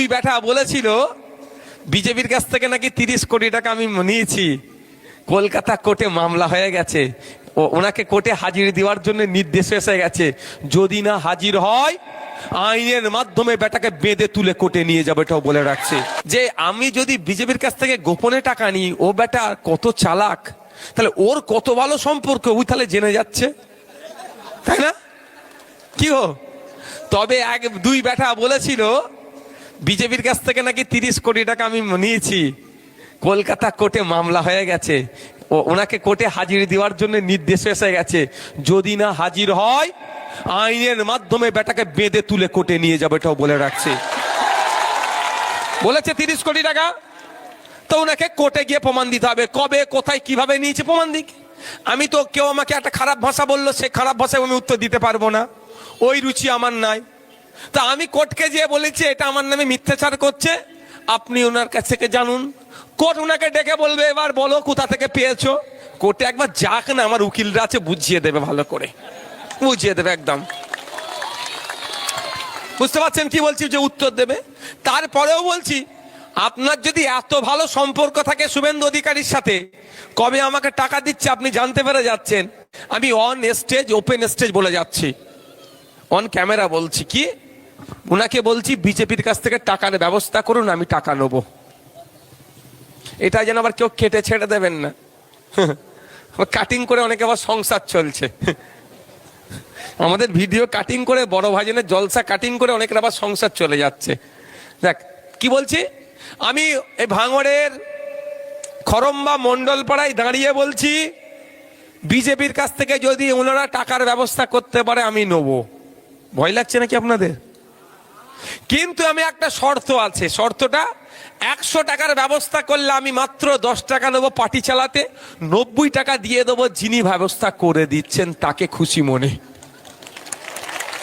দুই বেটা বলেছিল, বিজেপির কাছ থেকে নাকি তিরিশ কোটি টাকা আমি নিয়েছি। কলকাতা কোর্টে মামলা হয়ে গেছে। ওনাকে কোর্টে হাজির দেওয়ার জন্য নির্দেশ এসে গেছে। যদি না হাজির হয়, আইনের মাধ্যমে বেটাকে বেঁধে তুলে কোর্টে নিয়ে যাবে, এটাও বলে রাখছে। যে আমি যদি বিজেপির কাছ থেকে গোপনে টাকা নিই, ও বেটা কত চালাক। তাহলে ওর কত ভালো সম্পর্ক, ওই তাহলে জেনে যাচ্ছে। তাই না? কি হো? তবে এক, দুই বেটা বলেছিল বিজেপির কাছ থেকে নাকি তিরিশ কোটি টাকা আমি নিয়েছি। কলকাতা কোর্টে মামলা হয়ে গেছে। ওনাকে কোর্টে হাজির দেওয়ার জন্য নির্দেশ এসে গেছে। যদি না হাজির হয়, আইনের মাধ্যমে বেটাকে বেঁধে তুলে কোর্টে নিয়ে যাবে, এটাও বলে রাখছে। বলেছে তিরিশ কোটি টাকা। তো ওনাকে কোর্টে গিয়ে প্রমাণ দিতে হবে। কবে, কোথায়, কীভাবে নিয়েছে প্রমাণ দিক? আমি তো কেউ আমাকে একটা খারাপ ভাষা বলল সে খারাপ ভাষায় আমি উত্তর দিতে পারব না। ওই রুচি আমার নাই। তা আমি কোর্টকে যেয়ে বলেছি, এটা আমার নামে মিথ্যাচার করছে। আপনি ওনার কাছ থেকে জানুন। কোর্ট ওনাকে ডেকে বলবে, এবার বলো কোথা থেকে পেয়েছ? কোর্টে একবার যাক না, আমার উকিলরা আছে, বুঝিয়ে দেবে ভালো করে। বুঝিয়ে দেবে একদম। বুঝতে পারছেন কি বলছি, যে উত্তর দেবে? তারপরেও বলছি, আপনার যদি এত ভালো সম্পর্ক থাকে শুভেন্দু অধিকারীর সাথে, কবে আমাকে টাকা দিচ্ছে আপনি জানতে পেরে যাচ্ছেন? আমি অন স্টেজ ওপেন স্টেজ বলে যাচ্ছি। অন ক্যামেরা বলছি, কি? ওনাকে বলছি, বিজেপির কাছ থেকে টাকার ব্যবস্থা করুন, আমি টাকা নেব। এটা যেন আবার কেউ কেটে ছেড়ে দেবেন না। কাটিং করে অনেকে আবার সংসার চলছে। আমাদের ভিডিও কাটিং করে, বড় ভাজনের জলসা কাটিং করে অনেকের আবার সংসার চলে যাচ্ছে। দেখ, কি বলছি? আমি এই ভাঙড়ের খরম্বা মন্ডল পাড়ায় দাঁড়িয়ে বলছি, বিজেপির কাছ থেকে যদি ওনারা টাকার ব্যবস্থা করতে পারে, আমি নেব। ভয় লাগছে নাকি আপনাদের? কিন্তু আমি একটা শর্ত আছে, শর্তটা একশো টাকার ব্যবস্থা করলে আমি মাত্র দশ টাকা নেব পার্টি চালাতে, নব্বই টাকা দিয়ে দেবো যিনি ব্যবস্থা করে দিচ্ছেন তাকে খুশি মনে।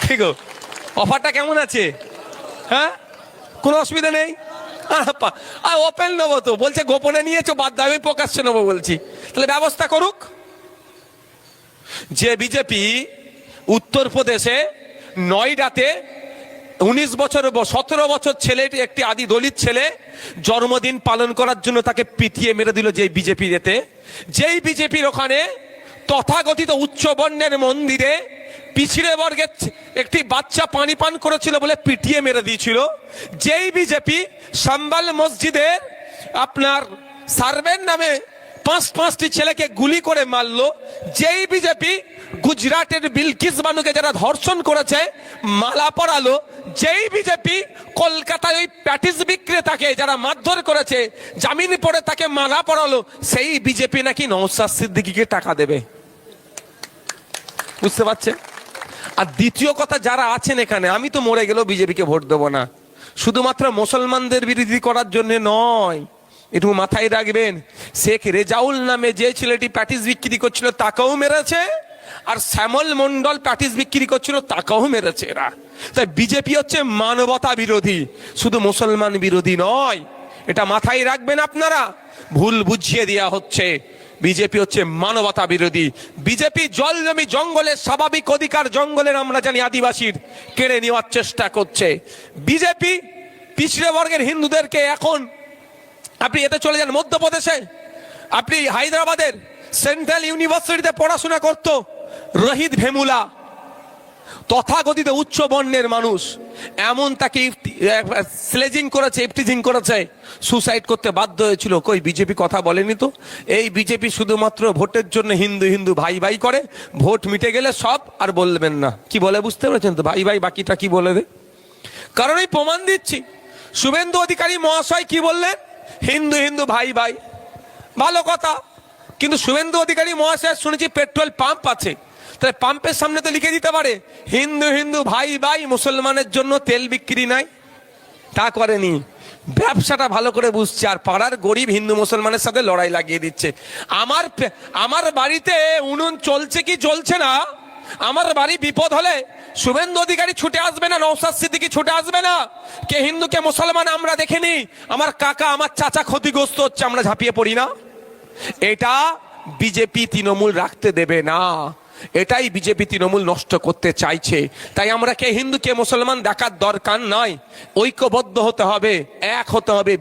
ঠিক অফারটা কেমন আছে? হ্যাঁ? কোনো অসুবিধা নেই? আর ওপেন নেব তো। বলছে গোপনে নিয়েছো বাদ আমি প্রকাশ্যে নেব বলছি। তাহলে ব্যবস্থা করুক। যে বিজেপি উত্তরপ্রদেশে নয়ডাতে উনিশ বছর সতেরো বছর ছেলেটি একটি আদি দলিত ছেলে, জন্মদিন পালন করার জন্য তাকে পিটিয়ে মেরে দিল যে বিজেপির এতে যেই বিজেপির ওখানে তথাকথিত উচ্চ বর্ণের মন্দিরে পিছিড়ে বর্গের একটি বাচ্চা পানি পান করেছিল বলে পিটিয়ে মেরে দিয়েছিল। যেই বিজেপি সাম্বাল মসজিদের আপনার সার্ভের নামে পাঁচ পাঁচটি ছেলেকে গুলি করে মারলো। যেই বিজেপি গুজরাটের বিলকিস বানুকে যারা ধর্ষণ করেছে, মালা পরালো। যেই বিজেপি কলকাতায় ওই প্যাটিস বিক্রেতাকে যারা মারধর করেছে, জামিন পরে তাকে মালা পরালো, সেই বিজেপি নাকি নৌসাদ সিদ্দিকিকে টাকা দেবে। বুঝতে পারছেন? আর দ্বিতীয় কথা, যারা আছেন এখানে, আমি তো মরে গেলেও বিজেপিকে ভোট দেবো না। শুধুমাত্র মুসলমানদের বিরোধী করার জন্য নয় একটু মাথায় রাখবেন, শেখ রেজাউল নামে যে ছেলেটি প্যাটিস বিক্রি করছিল, তাকেও মেরেছে, আর শ্যামল মন্ডল প্যাটিস বিক্রি করছিল, তাকেও মেরেছে এরা। তাই বিজেপি হচ্ছে মানবতা বিরোধী, শুধু মুসলমান বিরোধী নয়। এটা মাথায় রাখবেন আপনারা, ভুল বুঝিয়ে দেওয়া হচ্ছে। বিজেপি হচ্ছে মানবতা বিরোধী। বিজেপি জল জমি জঙ্গলের স্বাভাবিক অধিকার জঙ্গলের আমরা জানি আদিবাসীর, কেড়ে নেওয়ার চেষ্টা করছে। বিজেপি, পিছড়ে বর্গের হিন্দুদেরকে এখন আপনি এতে চলে যান মধ্যপ্রদেশে। আপনি হায়দ্রাবাদের সেন্ট্রাল ইউনিভার্সিটিতে পড়াশোনা করতো রহিত ভেমুলা। তথাকথিত উচ্চ বর্ণের মানুষ। এমন তাকে স্লেজিং করেছে ইফটিজিং করেছে। সুসাইড করতে বাধ্য হয়েছিল। কই, বিজেপি কথা বলেনি তো? এই বিজেপি শুধুমাত্র ভোটের জন্য হিন্দু হিন্দু ভাই ভাই করে। ভোট মিটে গেলে সব আর বলবেন না। কি বলে বুঝতে পেরেছেন তো? ভাই ভাই বাকিটা কি বলে দে? কারণ এই প্রমাণ দিচ্ছি। শুভেন্দু অধিকারী মহাশয় কি বললেন? হিন্দু হিন্দু, ভাই ভাই। ভালো কথা। কিন্তু শুভেন্দু অধিকারী মহাশয়, শুনেছি পেট্রোল পাম্প আছে। তাহলে পাম্পের সামনে তো লিখে দিতে পারে, হিন্দু হিন্দু, ভাই ভাই, মুসলমানের জন্য তেল বিক্রি নাই। তা করেনি। ব্যবসাটা ভালো করে বুঝছে, আর পাড়ার গরিব হিন্দু মুসলমানের সাথে লড়াই লাগিয়ে দিচ্ছে। আমার আমার বাড়িতে উনুন চলছে কি চলছে না আমার বাড়ি বিপদ হলে শুভেন্দু অধিকারী ছুটে আসবে না নৌসাদ সিদ্দিকি ছুটে আসবে না। কে হিন্দু, কে মুসলমান আমরা দেখিনি। আমার কাকা, আমার চাচা ক্ষতিগ্রস্ত হচ্ছে, আমরা ঝাঁপিয়ে পড়ি না। এটা বিজেপি তৃণমূল রাখতে দেবে না। এটাই বিজেপি তৃণমূল নষ্ট করতে চাইছে। তাই আমরা কে হিন্দু, কে মুসলমান দেখার দরকার নয় ঐক্যবদ্ধ হতে হবে, এক হতে হবে